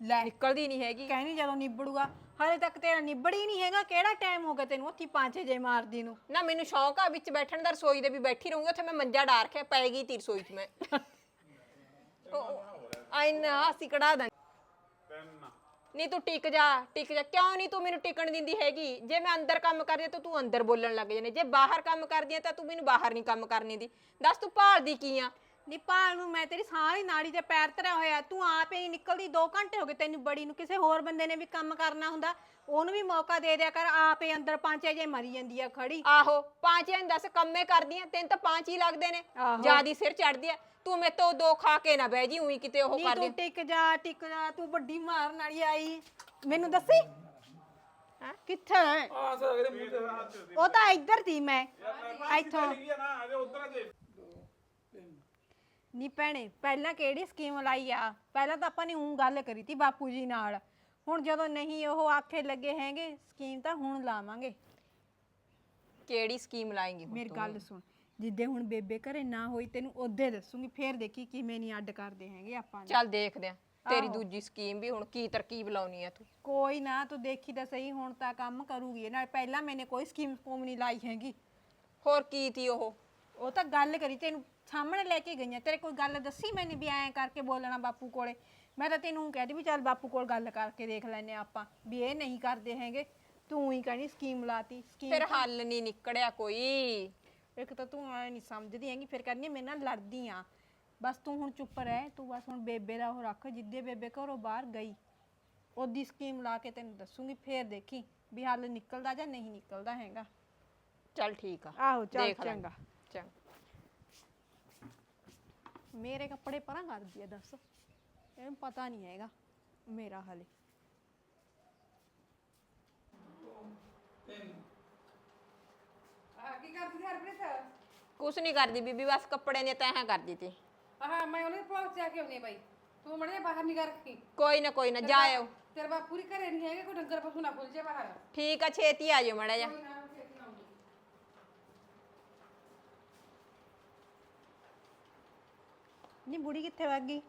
ਲੈ ਨਿਕਲਦੀ ਨਹੀਂ ਹੈਗੀ। ਕਹਿਣੀ ਜਦੋਂ ਨਿਬੜੂਗਾ ਹਲੇ ਤੱਕ ਤੇਰਾ ਨਿਬੜ ਹੀ ਨਹੀਂ ਹੈਗਾ ਕਿਹੜਾ ਟਾਈਮ ਹੋ ਗਿਆ ਤੈਨੂੰ ਉੱਥੇ ਪਾਂਚੇ ਜੇ ਮਾਰਦੀ ਨੂੰ? ਨਾ ਮੈਨੂੰ ਸ਼ੌਕ ਆ ਵਿੱਚ ਬੈਠਣ ਦਾ ਰਸੋਈ ਦੇ ਵੀ ਬੈਠੀ ਰਹੂੰਗੀ ਉੱਥੇ ਮੈਂ ਮੰਜਾ ਡਾ ਰੱਖਿਆ ਪੈਗੀ ਤੀ ਰਸੋਈ 'ਚ ਮੈਂ। ਆਇਨਾ ਅਸੀਂ ਕਢਾ ਦਾਂ ਨਹੀਂ ਤੂੰ ਟਿਕ ਜਾ ਟਿਕ ਜਾ। ਕਿਉਂ ਨਹੀਂ ਤੂੰ ਮੈਨੂੰ ਟਿਕਣ ਦਿੰਦੀ ਹੈਗੀ? ਜੇ ਮੈਂ ਅੰਦਰ ਕੰਮ ਕਰਦੀ ਹਾਂ ਤਾਂ ਤੂੰ ਅੰਦਰ ਬੋਲਣ ਲੱਗ ਜਾਨੇ ਜੇ ਬਾਹਰ ਕੰਮ ਕਰਦੀ ਹਾਂ ਤਾਂ ਤੂੰ ਮੈਨੂੰ ਬਾਹਰ ਨਹੀਂ ਕੰਮ ਕਰਨੀ ਦੀ। ਦੱਸ ਤੂੰ ਭਾਲਦੀ ਕੀ ਆ? ਨਿਪਾਲ ਨੂੰ ਮੈਂ ਤੇਰੀ ਸਾਰੀ ਨਾੜੀ ਤੇ ਪੈਰ ਧਰਿਆ ਹੋਇਆ ਤੂੰ ਆਪ ਹੀ ਨਿਕਲਦੀ 2 ਘੰਟੇ ਹੋ ਗਏ ਤੈਨੂੰ ਬੜੀ ਨੂੰ। ਕਿਸੇ ਹੋਰ ਬੰਦੇ ਨੇ ਵੀ ਕੰਮ ਕਰਨਾ ਹੁੰਦਾ ਉਹਨੂੰ ਵੀ ਮੌਕਾ ਦੇ ਦਿਆ ਕਰ। ਆਪ ਹੀ ਅੰਦਰ ਪਾਂਚੇ ਜੇ ਮਰੀ ਜਾਂਦੀ ਆ ਖੜੀ। ਆਹੋ ਪੰਜ ਜਾਂ ਦੱਸ ਕੰਮੇ ਕਰਦੀ ਆ। ਤੈਨੂੰ ਤਾਂ ਪੰਜ ਹੀ ਲੱਗਦੇ ਨੇ। ਆਹੋ। ਜਿਆਦੀ ਸਿਰ ਚੜਦੀ ਆ। ਤੂੰ ਮੇਰੇ ਤੋਂ ਦੋ ਖਾ ਕੇ ਨਾ ਬਹਿ ਜੀ ਉਹੀ ਕਿਤੇ ਉਹ ਨੀ ਕਰਦੀ ਤੂੰ ਟਿਕ ਜਾ ਟਿਕ ਜਾ ਤੂੰ ਵੱਡੀ ਮਾਰਨ ਵਾਲੀ ਆਈ। ਮੈਨੂੰ ਦੱਸੀ? ਹੈਂ? ਕਿੱਥੇ ਹੈ? ਆ ਸਰ ਅਗਲੇ ਮੂੰਹ ਤੇ। ਹੱਥ ਉਹ ਤਾਂ ਇੱਧਰ ਸੀ ਮੈਂ। ਇੱਥੋਂ। ਨੀ ਭੈਣੇ ਪਹਿਲਾਂ ਕਿਹੜੀ ਸਕੀਮ ਲਾਈ ਆ? ਪਹਿਲਾਂ ਤਾਂ ਆਪਾਂ ਨੇ ਉਂ ਗੱਲ ਕਰੀ ਤੀ ਬਾਪੂ ਜੀ ਨਾਲ। ਹੁਣ ਜਦੋਂ ਨਹੀਂ ਉਹ ਆਖੇ ਲੱਗੇ ਹੈਗੇ ਸਕੀਮ ਤਾਂ ਹੁਣ ਲਾਵਾਂਗੇ। ਕਿਹੜੀ ਸਕੀਮ ਲਾਏਂਗੀ ਹੁਣ ਮੇਰੀ ਤੂੰ? ਗੱਲ ਸੁਣ ਜਿੱਦੇ ਹੁਣ ਬੇਬੇ ਘਰੇ ਨਾ ਹੋਈ ਤੈਨੂੰ ਉਹਦੇ ਦੱਸੂਗੀ ਫੇਰ ਦੇਖੀ ਕਿਵੇਂ ਨਹੀਂ ਅੱਡ ਕਰਦੇ ਹੈਗੇ ਆਪਾਂ ਨੇ। ਚੱਲ ਦੇਖਦੇ ਆ ਤੇਰੀ ਦੂਜੀ ਸਕੀਮ ਵੀ ਹੁਣ ਕੀ ਤਰਕੀਬ ਲਾਉਣੀ ਆ ਤੂੰ? ਕੋਈ ਨਾ ਤੂੰ ਦੇਖੀ ਤਾਂ ਸਹੀ ਹੁਣ ਤਾਂ ਕੰਮ ਕਰੂਗੀ ਇਹ ਨਾਲ ਪਹਿਲਾਂ ਮੈਨੇ ਕੋਈ ਸਕੀਮ ਸਕੂਮ ਨਹੀਂ ਲਾਈ ਹੈਗੀ। ਹੋਰ ਕੀ ਤੀ ਉਹ? ਉਹ ਤਾਂ ਗੱਲ ਕਰੀ ਤੈਨੂੰ ਸਾਹਮਣੇ ਲੈ ਕੇ ਗਈਆਂ। ਤੇਰੇ ਕੋਈ ਗੱਲ ਦੱਸੀ ਮੈਨੇ ਵੀ ਐਂ ਕਰਕੇ ਬੋਲਣਾ ਬਾਪੂ ਕੋਲੇ? ਮੈਂ ਤਾਂ ਤੈਨੂੰ ਕਹਿ ਦੀ ਵੀ ਚੱਲ ਬਾਪੂ ਕੋਲ ਗੱਲ ਕਰਕੇ ਦੇਖ ਲੈਨੇ ਆਪਾਂ ਵੀ ਇਹ ਨਹੀਂ ਕਰਦੇ ਹੈਗੇ। ਤੂੰ ਹੀ ਕਹਿਣੀ ਸਕੀਮ ਲਾਤੀ ਸਕੀਮ ਫਿਰ ਹੱਲ ਨਹੀਂ ਨਿਕੜਿਆ ਕੋਈ। ਇੱਕ ਤਾਂ ਤੂੰ ਐ ਨਹੀਂ ਸਮਝਦੀ ਹੈਗੀ ਫਿਰ ਕਹਿੰਦੀ ਮੇਰੇ ਨਾਲ ਲੜਦੀ ਆ ਬਸ ਤੂੰ ਹੁਣ ਚੁੱਪ ਰਹਿ ਤੂੰ ਬਸ ਹੁਣ ਬੇਬੇ ਦਾ ਉਹ ਰੱਖ ਜਿੱਦੇ ਬੇਬੇ ਘਰੋਂ ਬਾਹਰ ਗਈ ਉਹਦੀ ਸਕੀਮ ਲਾ ਕੇ ਤੈਨੂੰ ਦੱਸੂਗੀ ਫੇਰ ਦੇਖੀ ਵੀ ਹੱਲ ਨਿਕਲਦਾ ਜਾਂ ਨਹੀਂ ਨਿਕਲਦਾ ਹੈਗਾ। ਚੱਲ ਠੀਕ ਆ। ਆਹੋ ਚੱਲ ਦੇਖ ਲਾਂਗੇ। ਚੰਗਾ। ਚੰਗਾ। ਮੇਰੇ ਕੱਪੜੇ ਪਰਾਂ ਕਰਦੀ ਆ ਦੱਸ ਇਹਨੂੰ ਪਤਾ ਨਹੀਂ ਹੈਗਾ ਮੇਰਾ ਹਾਲੇ ਆ ਕੀ ਕਰਦੀ ਸੀ ਹਰਪ੍ਰੀਤ ਕੁਛ ਨਹੀਂ ਕਰਦੀ ਬੀਬੀ ਬਸ ਕੱਪੜਿਆਂ ਦੀਆਂ ਤੈਹਾਂ ਕਰਦੀ ਤੀ ਆਹ ਮੈਂ ਉਹਨੇ ਪਹੁੰਚ ਜਾ ਕੇ ਆਉਣੀ ਬਾਈ ਤੂੰ ਮੜੇ ਬਾਹਰ ਨਹੀਂ ਰੱਖੀ ਕੋਈ ਨਾ ਕੋਈ ਨਾ ਜਾ ਆਓ ਤੇਰੇ ਬਾਪ ਪੂਰੀ ਘਰੇ ਨਹੀਂ ਹੈਗੇ ਕੋਈ ਡੰਗਰ ਪਸ਼ੂ ਨਾ ਖੁੱਲ ਜੇ ਬਾਹਰ ਠੀਕ ਆ ਛੇਤੀ ਆ ਜਾਓ ਮੜਾ ਜਾ ਕੋਈ ਨਾ ਛੇਤੀ ਆਉਂਗੀ ਨਹੀਂ ਬੁੜੀ ਕਿੱਥੇ ਵਗ ਗਈ?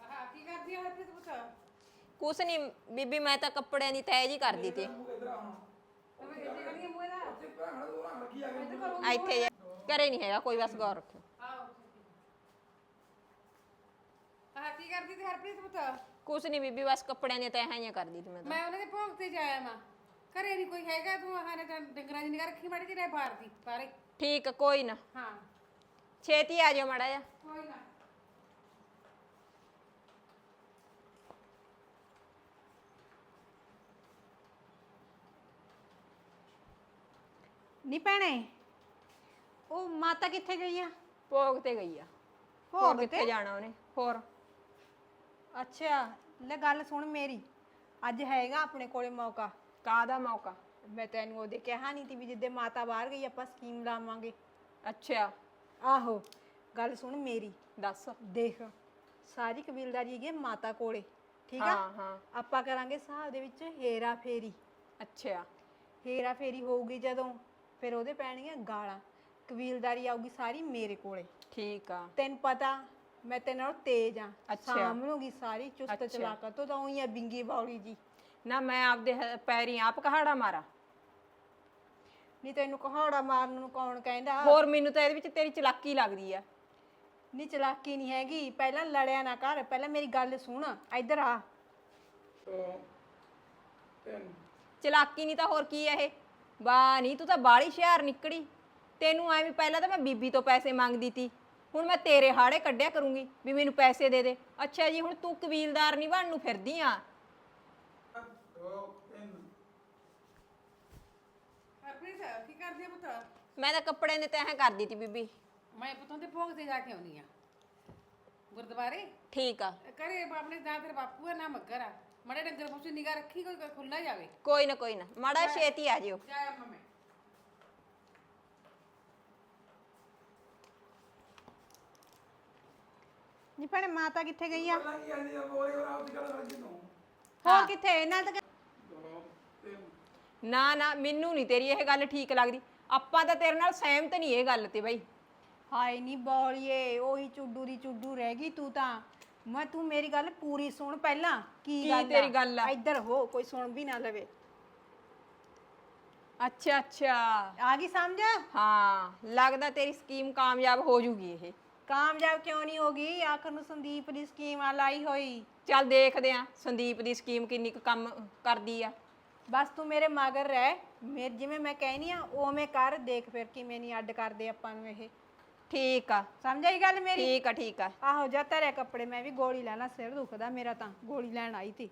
ਆਹ ਕੀ ਕਰਦੀ ਆ ਹਰਪ੍ਰੀਤ ਪੁੱਤ? ਕੁਛ ਨਹੀਂ ਬੀਬੀ ਮੈਂ ਤਾਂ ਕੱਪੜਿਆਂ ਦੀ ਤੈਅ ਜੀ ਕਰਦੀ ਤੀ। ਮੂਹੇ ਦਾ ਇੱਥੇ ਜਾ- ਘਰੇ ਨਹੀਂ ਹੈਗਾ ਕੋਈ ਬਸ ਗੌਰ ਰੱਖੋ ਆਹ ਕੀ ਕਰਦੀ ਤੇ ਹਰਪ੍ਰੀਤ ਪੁੱਤ? ਕੁਛ ਨਹੀਂ ਬੀਬੀ ਬਸ ਕੱਪੜਿਆਂ ਦੀਆਂ ਤੈਹਾਂ ਹੀ ਕਰਦੀ ਤੀ ਮੈਂ ਤਾਂ। ਮੈਂ ਉਹਨਾਂ ਦੇ ਭੋਗ ਤੇ ਜਾਇਆ ਮਾਂ ਘਰੇ ਨਹੀਂ ਕੋਈ ਹੈਗਾ ਤੂੰ ਆਹ ਨੇ ਤਾਂ ਡੰਗਰਾਂ ਦੀ ਨਿਗਾਹ ਰੱਖੀ ਮਾੜੀ ਜਿਹੀ ਬਾਹਰ ਦੀ ਬਾਰੇ ਠੀਕ ਆ ਕੋਈ ਨਾ। ਹਾਂ। ਛੇਤੀ ਆ ਜਾਓ ਮੜਾ ਜਾ ਕੋਈ ਨਾ। ਨਹੀਂ ਭੈਣੇ ਉਹ ਮਾਤਾ ਕਿੱਥੇ ਗਈ ਆ? ਭੋਗ ਤੇ ਗਈ ਆ। ਹੋਰ ਭੋਗ ਕਿੱਥੇ? ਜਾਣਾ ਉਹਨੇ? ਹੋਰ? ਅੱਛਾ ਲੈ ਗੱਲ ਸੁਣ ਮੇਰੀ। ਅੱਜ ਹੈਗਾ ਆਪਣੇ ਕੋਲੇ ਮੌਕਾ। ਕਾਹਦਾ ਮੌਕਾ? ਮੈਂ ਤੈਨੂੰ ਉਹਦੇ ਕਿਹਾ ਨਹੀਂ ਤੀ ਵੀ ਜਿੱਦੇ ਮਾਤਾ ਬਾਹਰ ਗਈ ਆਪਾਂ ਸਕੀਮ ਲਾਵਾਂਗੇ। ਅੱਛਾ। ਆਹੋ ਗੱਲ ਸੁਣ ਮੇਰੀ। ਦੱਸ। ਦੇਖ ਸਾਰੀ ਕਬੀਲਦਾਰੀ ਹੈਗੀ ਹੈ ਮਾਤਾ ਕੋਲੇ ਠੀਕ ਆ? ਹਾਂ ਹਾਂ। ਆਪਾਂ ਕਰਾਂਗੇ ਹਿਸਾਬ ਦੇ ਵਿੱਚ ਹੇਰਾ ਫੇਰੀ। ਅੱਛਾ। ਹੇਰਾ ਫੇਰੀ ਹੋਊਗੀ ਜਦੋਂ ਫਿਰ ਉਹਦੇ ਪੈਣਗੀਆਂ ਗਾਲਾਂ। ਕਬੀਲਦਾਰੀ ਆਊਗੀ ਸਾਰੀ ਮੇਰੇ ਕੋਲੇ। ਠੀਕ ਆ। ਤੈਨੂੰ ਪਤਾ ਮੈਂ ਤੇਰੇ ਨਾਲ ਤੇਜ਼ ਆ। ਅੱਛਾ। ਸਾਂਭਲੂਗੀ ਸਾਰੀ ਚੁਸਤ ਅੱਛਾ। ਚਲਾਕਤ ਤੋਂ ਤਾਂ ਉਹੀ ਆ ਬਿੰਗੀ ਬੌਲੀ ਜੀ। ਨਾ ਮੈਂ ਆਪਦੇ ਹ- ਪੈਰੀਂ ਆਪ ਕਹਾੜਾ ਮਾਰਾ। ਨਹੀਂ ਤੈਨੂੰ ਕਹਾੜਾ ਮਾਰਨ ਨੂੰ ਕੌਣ ਕਹਿੰਦਾ? ਹੋਰ ਮੈਨੂੰ ਤਾਂ ਇਹਦੇ ਵਿੱਚ ਤੇਰੀ ਚਲਾਕੀ ਲੱਗਦੀ ਆ। ਨਹੀਂ ਚਲਾਕੀ ਨਹੀਂ ਹੈਗੀ। ਪਹਿਲਾਂ ਲੜਿਆ ਨਾ ਕਰ। ਪਹਿਲਾਂ ਮੇਰੀ ਗੱਲ ਸੁਣ। ਇੱਧਰ ਆ। ਚਲਾਕੀ ਨਹੀਂ ਤਾਂ ਹੋਰ ਕੀ ਆ ਇਹ? ਬਾ ਨਹੀਂ ਤੂੰ ਤਾਂ ਬਾਲੀ ਸ਼ਹਿਰ ਨਿਕੜੀ ਤੈਨੂੰ ਐਵੇਂ ਪਹਿਲਾਂ ਤਾਂ ਮੈਂ ਬੀਬੀ ਤੋਂ ਪੈਸੇ ਮੰਗਦੀ ਤੀ। ਹੁਣ ਮੈਂ ਤੇਰੇ ਹਾੜੇ ਕੱਢਿਆ ਕਰੂੰਗੀ ਵੀ ਮੈਨੂੰ ਪੈਸੇ ਦੇ ਦੇ। ਅੱਛਾ ਜੀ ਹੁਣ ਤੂੰ ਕਬੀਲਦਾਰ ਨਹੀਂ ਬਣਨ ਨੂੰ ਫਿਰਦੀ ਆ। ਹਰਪ੍ਰੀਤ ਕੀ ਕਰਦੀ ਆ ਪੁੱਤ? ਮੈਂ ਤਾਂ ਕੱਪੜੇ ਨੇ ਤੈਂ ਕਰਦੀ ਤੀ ਬੀਬੀ। ਮੈਂ ਪੁੱਤਾਂ ਦੇ ਭੋਗ ਤੇ ਜਾ ਕੇ ਆਉਣੀ ਆ। ਗੁਰਦੁਆਰੇ? ਠੀਕ ਆ। ਕਰੇ ਆਪਣੇ ਨਾ ਤੇਰੇ ਬਾਪੂ ਆ ਨਾ ਮੱਗਰ ਆ। ਮੜੇ ਡੰਗਰ ਪੁੱਛ ਨਿਗਾ ਰੱਖੀ ਕੋਈ ਖੁੱਲਾ ਜਾਵੇ। ਕੋਈ ਨਾ ਕੋਈ ਨਾ। ਮਾੜਾ ਛੇਤੀ ਆ ਜਿਓ। ਜਾਇਆ ਮੈਂ ਨੀ ਭੈਣੇ ਮਾਤਾ ਕਿੱਥੇ ਗਈ ਆ? ਪਹਿਲਾਂ ਕੀ ਕਹਿੰਦੀ ਆ ਬੋਲੇ ਉਹ ਆਪ ਦੀ ਗੱਲ ਕਰ ਤੂੰ। ਹੋਰ ਕਿੱਥੇ? ਇਹਨਾਂ ਤਾਂ ਨਾ ਨਾ ਮੈਨੂੰ ਨਹੀਂ ਤੇਰੀ ਇਹ ਗੱਲ ਠੀਕ ਲੱਗਦੀ। ਆਪਾਂ ਤਾਂ ਤੇਰੇ ਨਾਲ ਸਹਿਮਤ ਨਹੀਂ ਇਹ ਗੱਲ ਤੇ ਬਈ। ਹਾਏ ਨੀ ਬੋਲੀਏ ਉਹੀ ਚੁੱਡੂ ਦੀ ਚੁੱਡੂ ਰਹਿ ਗਈ ਤੂੰ ਤਾਂ। ਮੈਂ ਤੂੰ ਮੇਰੀ ਗੱਲ ਪੂਰੀ ਸੁਣ ਪਹਿਲਾਂ। ਕੀ ਕੀ ਗੱਲ ਤੇਰੀ ਗੱਲ ਆ? ਇੱਧਰ ਹੋ ਕੋਈ ਸੁਣ ਵੀ ਨਾ ਲਵੇ। ਅੱਛਾ ਅੱਛਾ। ਆ ਗਈ ਸਮਝ? ਹਾਂ ਲੱਗਦਾ ਤੇਰੀ ਸਕੀਮ ਕਾਮਯਾਬ ਹੋ ਜੂਗੀ ਇਹ। ਕਾਮਯਾਬ ਕਿਉਂ ਨਹੀਂ ਹੋਗੀ ਆਖਰ ਨੂੰ ਸੰਦੀਪ ਦੀ ਸਕੀਮ ਆ ਲਾਈ ਹੋਈ। ਚੱਲ ਦੇਖਦੇ ਆ ਸੰਦੀਪ ਦੀ ਸਕੀਮ ਕਿੰਨੀ ਕੁ ਕੰਮ ਕਰਦੀ ਆ। ਬਸ ਤੂੰ ਮੇਰੇ ਮਗਰ ਰਹਿ। ਮੇਰ ਜਿਵੇਂ ਮੈਂ ਕਹਿਨੀ ਆ ਉਵੇਂ ਕਰ ਦੇਖ ਫਿਰ ਕਿਵੇਂ ਨਹੀਂ ਅੱਡ ਕਰਦੇ ਆਪਾਂ ਨੂੰ ਇਹ। ਠੀਕ ਆ। ਸਮਝ ਆਈ ਗੱਲ ਮੇਰੀ? ਠੀਕ ਆ ਠੀਕ ਆ। ਆਹੋ ਜਾ ਧਰਿਆ ਕੱਪੜੇ ਮੈਂ ਵੀ ਗੋਲੀ ਲੈਣਾ ਸਿਰ ਦੁਖਦਾ ਮੇਰਾ ਤਾਂ। ਗੋਲੀ ਲੈਣ ਆਈ ਤੀ।